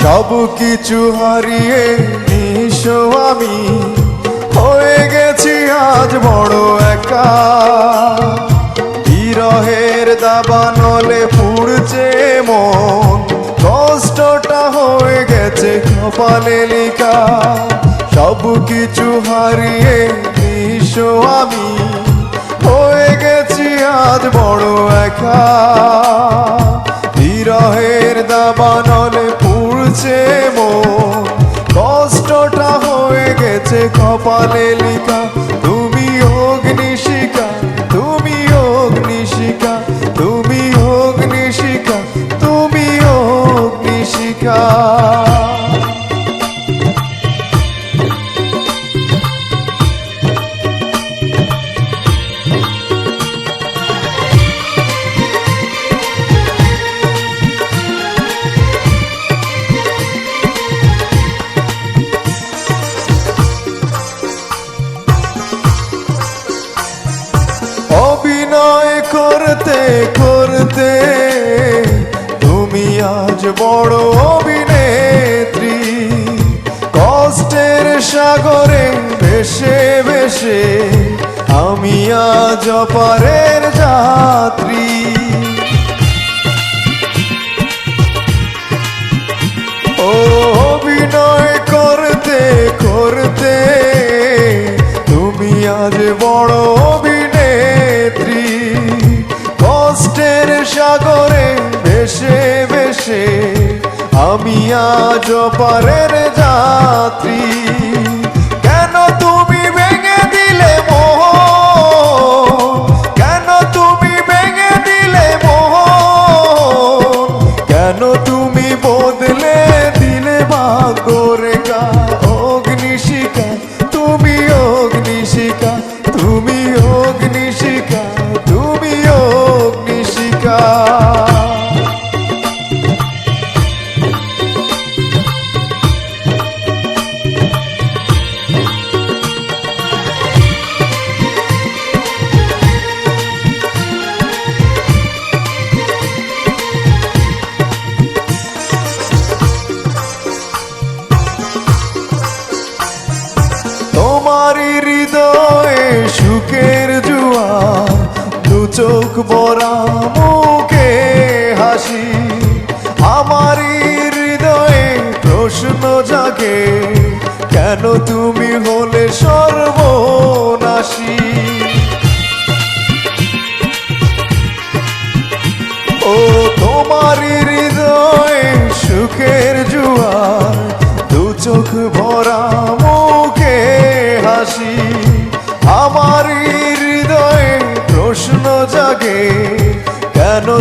সব কিছু হারিয়ে নিঃস্ব আমি। আজ বড় একা। বিরহের দাবানলে পুড়ছে মন। কষ্টটা হয়ে গেছে কপালে লিখা। সব কিছু হারিয়ে নিঃস্ব আমি। হয়ে গেছি আজ বড় একা। বিরহের দাবানলে পুড়ছে মন। হয়ে কপালে লিখা করতে করতে তুমি আজ বড় অভিনেত্রী। কষ্টের সাগরে বেশে বেশে আমি আজ অপারের সাগরে ভেসে ভেসে আমি আজ পারের যাত্রী। সুখের জুয়ার দু চোখ বরা মুখে হাসি। আমারই হৃদয়ে প্রশ্ন জাগে, কেন তুমি হলে সর্বনাশী? ও তোমারই হৃদয়ে সুখের জুয়ার দু চোখ ভরা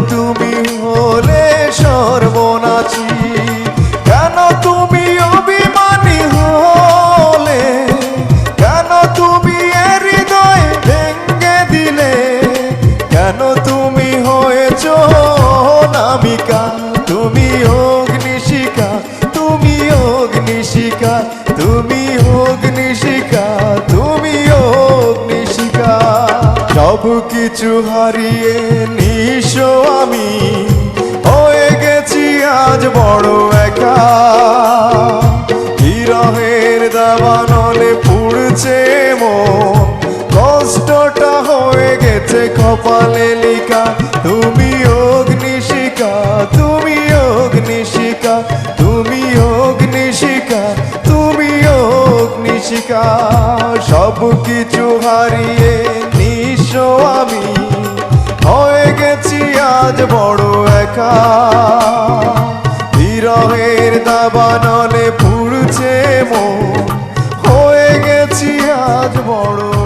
তুমি কিছু হারিয়ে নিঃস্ব আমি। হয়ে গেছি আজ বড় একা। বিরহের দাবানলে পুড়ছে মন। কষ্টটা হয়ে গেছে কপালে লিখা। তুমি অগ্নিশিকা তুমি অগ্নিশিকা তুমি অগ্নিশিকা তুমি অগ্নিশিকা সব কিছু হারিয়ে নিঃস্ব আমি। হয়ে গেছি আজ বড় একা। বিরহের দাবানলে পুড়ছে মন। হয়ে গেছি আজ বড়